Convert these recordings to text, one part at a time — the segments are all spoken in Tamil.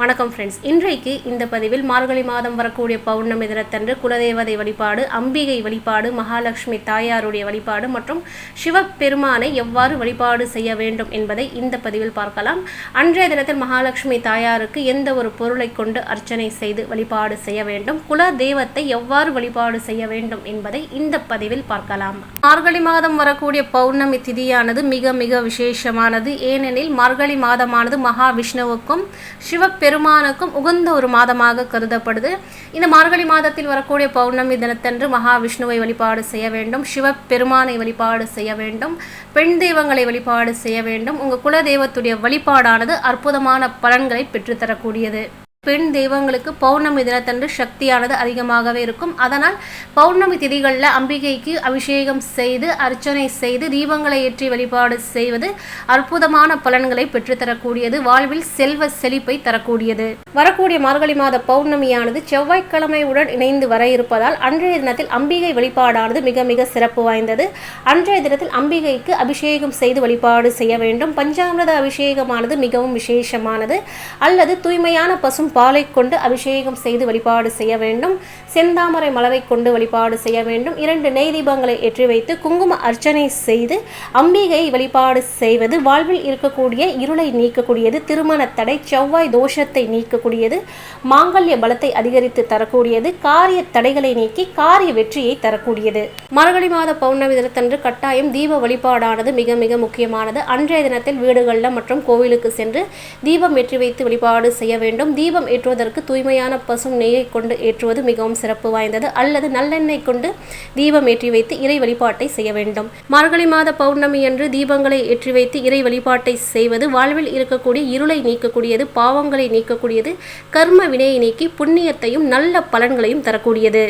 வணக்கம் ஃப்ரெண்ட்ஸ் இன்றைக்கு இந்த பதிவில் மார்கழி மாதம் வரக்கூடிய பௌர்ணமி தினத்தன்று குலதேவதை வழிபாடு அம்பிகை வழிபாடு மகாலட்சுமி தாயாருடைய வழிபாடு மற்றும் சிவபெருமானை எவ்வாறு வழிபாடு செய்ய வேண்டும் என்பதை இந்த பதிவில் பார்க்கலாம். அன்றைய தினத்தில் மகாலட்சுமி தாயாருக்கு எந்த ஒரு பொருளை கொண்டு அர்ச்சனை செய்து வழிபாடு செய்ய வேண்டும் குல தெய்வத்தை எவ்வாறு வழிபாடு செய்ய வேண்டும் என்பதை இந்த பதிவில் பார்க்கலாம். மார்கழி மாதம் வரக்கூடிய பௌர்ணமி திதியானது மிக மிக விசேஷமானது. ஏனெனில் மார்கழி மாதமானது மகாவிஷ்ணுவுக்கும் பெருமானுக்கும் உகந்த ஒரு மாதமாக கருதப்படுது. இந்த மார்கழி மாதத்தில் வரக்கூடிய பௌர்ணமி தினத்தன்று மகாவிஷ்ணுவை வழிபாடு செய்ய வேண்டும். சிவபெருமானை வழிபாடு செய்ய வேண்டும். பெண் தெய்வங்களை வழிபாடு செய்ய வேண்டும். உங்கள் குல தெய்வத்துடைய வழிபாடானது அற்புதமான பலன்களை பெற்றுத்தரக்கூடியது. பெண் தெய்வங்களுக்கு பௌர்ணமி தினத்தன்று சக்தியானது அதிகமாகவே இருக்கும். அதனால் பௌர்ணமி திதிகளில் அம்பிகைக்கு அபிஷேகம் செய்து அர்ச்சனை செய்து தீபங்களை ஏற்றி வழிபாடு செய்வது அற்புதமான பலன்களை பெற்றுத்தரக்கூடியது. வாழ்வில் செல்வ செழிப்பை தரக்கூடியது. வரக்கூடிய மார்கழி மாத பௌர்ணமியானது செவ்வாய்க்கிழமையுடன் இணைந்து வர இருப்பதால் அன்றைய தினத்தில் அம்பிகை வழிபாடானது மிக மிக சிறப்பு வாய்ந்தது. அன்றைய தினத்தில் அம்பிகைக்கு அபிஷேகம் செய்து வழிபாடு செய்ய வேண்டும். பஞ்சாமிரத அபிஷேகமானது மிகவும் விசேஷமானது. அல்லது தூய்மையான பசும் பாலை கொண்டு அபிஷேகம் செய்து வழிபாடு செய்ய வேண்டும். செந்தாமரை மலரை கொண்டு வழிபாடு செய்ய வேண்டும். இரண்டு நெய் தீபங்களை ஏற்றி வைத்து குங்கும அர்ச்சனை செய்து அம்பிகை வழிபாடு செய்வது வாழ்வில் இருக்கக்கூடிய இருளை நீக்கக்கூடியது திருமண தடை செவ்வாய் தோஷத்தை நீக்கக்கூடியது மாங்கல்ய பலத்தை அதிகரித்து தரக்கூடியது காரிய தடைகளை நீக்கி காரிய வெற்றியை தரக்கூடியது. மார்கழி மாத பௌர்ணமி தினத்தன்று கட்டாயம் தீப வழிபாடானது மிக மிக முக்கியமானது. அன்றைய தினத்தில் வீடுகளில் மற்றும் கோவிலுக்கு சென்று தீபம் ஏற்றி வைத்து வழிபாடு செய்ய வேண்டும். தீப தீபம் ஏற்றுவதற்கு தூய்மையான பசும் நெய்யை கொண்டு ஏற்றுவது மிகவும் சிறப்பு வாய்ந்தது. அல்லது நல்லெண்ணெய் கொண்டு தீபம் ஏற்றி வைத்து இறை வழிபாட்டை செய்ய வேண்டும். மார்கழி மாத பௌர்ணமி அன்று தீபங்களை ஏற்றி வைத்து இறை வழிபாட்டை செய்வது வாழ்வில் இருக்கக்கூடிய இருளை நீக்கக்கூடியது பாவங்களை நீக்கக்கூடியது கர்ம வினையை நீக்கி புண்ணியத்தையும் நல்ல பலன்களையும் தரக்கூடியது.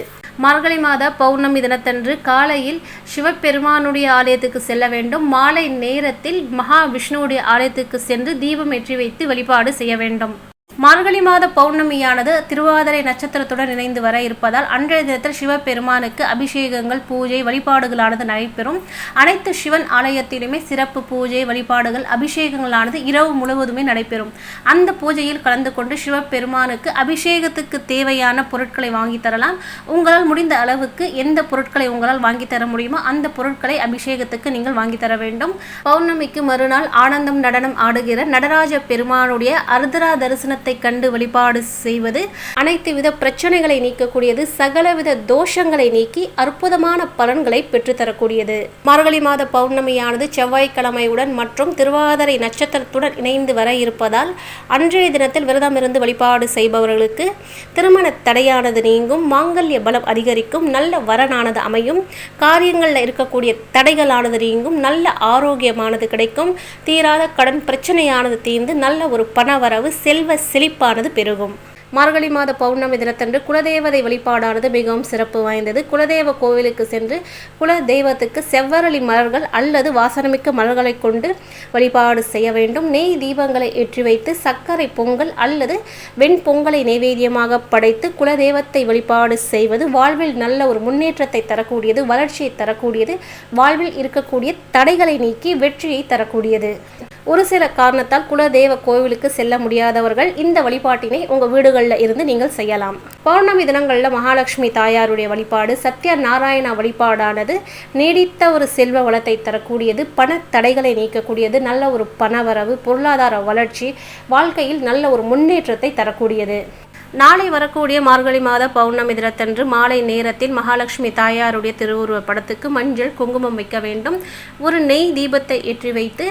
மார்கழி மாத பௌர்ணமி தினத்தன்று காலையில் சிவபெருமானுடைய ஆலயத்துக்கு செல்ல வேண்டும். மாலை நேரத்தில் மகாவிஷ்ணுவுடைய ஆலயத்துக்கு சென்று தீபம் ஏற்றி வைத்து வழிபாடு செய்ய வேண்டும். மார்கழி மாத பௌர்ணமியானது திருவாதிரை நட்சத்திரத்துடன் இணைந்து வர இருப்பதால் அன்றைய தினத்தில் சிவபெருமானுக்கு அபிஷேகங்கள் பூஜை வழிபாடுகளானது நடைபெறும். அனைத்து சிவன் ஆலயத்திலுமே சிறப்பு பூஜை வழிபாடுகள் அபிஷேகங்களானது இரவு முழுவதுமே நடைபெறும். அந்த பூஜையில் கலந்து கொண்டு சிவபெருமானுக்கு அபிஷேகத்துக்கு தேவையான பொருட்களை வாங்கி தரலாம். உங்களால் முடிந்த அளவுக்கு எந்த பொருட்களை உங்களால் வாங்கி தர முடியுமோ அந்த பொருட்களை அபிஷேகத்துக்கு நீங்கள் வாங்கி தர வேண்டும். பௌர்ணமிக்கு மறுநாள் ஆனந்தம் நடனம் ஆடுகிற நடராஜ பெருமானுடைய அர்தரா தரிசனத்தை தெய்வத்தை கண்டு வழிபாடு செய்வது அனைத்து வித பிரச்சனைகளை நீக்கக்கூடியது சகலவித தோஷங்களை நீக்கி அற்புதமான பலன்களை பெற்றுத்தரக்கூடியது. மார்கழி மாத பௌர்ணமியானது செவ்வாய்க்கிழமையுடன் மற்றும் திருவாதிரை நட்சத்திரத்துடன் இணைந்து வர இருப்பதால் அன்றைய தினத்தில் விரதம் இருந்து வழிபாடு செய்பவர்களுக்கு திருமண தடையானது நீங்கும் மாங்கல்ய பலம் அதிகரிக்கும் நல்ல வரனானது அமையும் காரியங்களில் இருக்கக்கூடிய தடைகளானது நீங்கும் நல்ல ஆரோக்கியமானது கிடைக்கும் தீராத கடன் பிரச்சனையானது தீர்ந்து நல்ல ஒரு பணவரவு செல்வ செழிப்பானது பெருகும். மார்கழி மாத பௌர்ணமி தினத்தன்று குலதெய்வதை வழிபாடானது மிகவும் சிறப்பு வாய்ந்தது. குலதெய்வ கோவிலுக்கு சென்று குல தெய்வத்துக்கு செவ்வரளி மலர்கள் அல்லது வாசனமிக்க மலர்களை கொண்டு வழிபாடு செய்ய வேண்டும். நெய் தீபங்களை ஏற்றி வைத்து சர்க்கரை பொங்கல் அல்லது வெண்பொங்கலை நைவேத்தியமாக படைத்து குலதெய்வத்தை வழிபாடு செய்வது வாழ்வில் நல்ல ஒரு முன்னேற்றத்தை தரக்கூடியது வளர்ச்சியை தரக்கூடியது வாழ்வில் இருக்கக்கூடிய தடைகளை நீக்கி வெற்றியை தரக்கூடியது. ஒரு சில காரணத்தால் குலதெய்வ கோவிலுக்கு செல்ல முடியாதவர்கள் இந்த வழிபாட்டினை உங்கள் வீடுகளில் இருந்து நீங்கள் செய்யலாம். பௌர்ணமி தினங்களில் மகாலட்சுமி தாயாருடைய வழிபாடு சத்ய நாராயணா வழிபாடானது நீடித்த ஒரு செல்வ வளத்தை தரக்கூடியது பண தடைகளை நீக்கக்கூடியது நல்ல ஒரு பணவரவு பொருளாதார வளர்ச்சி வாழ்க்கையில் நல்ல ஒரு முன்னேற்றத்தை தரக்கூடியது. நாளை வரக்கூடிய மார்கழி மாத பௌர்ணமி தினத்தன்று மாலை நேரத்தில் மகாலட்சுமி தாயாருடைய திருவுருவ படத்துக்கு மஞ்சள் குங்குமம் வைக்க வேண்டும். ஒரு நெய் தீபத்தை ஏற்றி வைத்து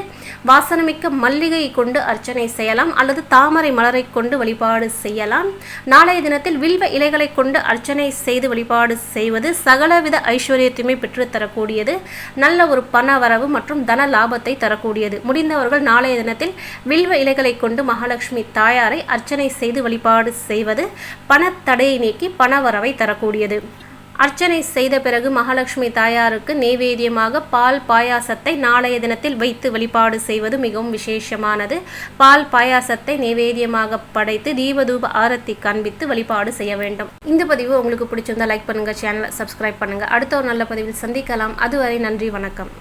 வாசனமிக்க மல்லிகை கொண்டு அர்ச்சனை செய்யலாம் அல்லது தாமரை மலரை கொண்டு வழிபாடு செய்யலாம். நாளைய தினத்தில் வில்வ இலைகளை கொண்டு அர்ச்சனை செய்து வழிபாடு செய்வது சகலவித ஐஸ்வர்யத்தையுமே பெற்றுத்தரக்கூடியது நல்ல ஒரு பண வரவு மற்றும் தன லாபத்தை தரக்கூடியது. முடிந்தவர்கள் நாளைய தினத்தில் வில்வ இலைகளை கொண்டு மகாலட்சுமி தாயாரை அர்ச்சனை செய்து வழிபாடு செய்வது செய்வது பணத்தடையை நீக்கி பணவரவை தரக்கூடியது. அர்ச்சனை செய்த பிறகு மகாலட்சுமி தாயாருக்கு நெய்வேத்தியமாக பால் பாயாசத்தை நாளைய தினத்தில் வைத்து வழிபாடு செய்வது மிகவும் விசேஷமானது. பால் பாயாசத்தை நெய்வேத்தியமாக படைத்து தீபதூப ஆரத்தி காண்பித்து வழிபாடு செய்ய வேண்டும். இந்த பதிவு உங்களுக்கு பிடிச்சிருந்தா லைக் பண்ணுங்க சேனலை சப்ஸ்கிரைப் பண்ணுங்க. அடுத்த ஒரு நல்ல பதிவில் சந்திக்கலாம். அதுவரை நன்றி வணக்கம்.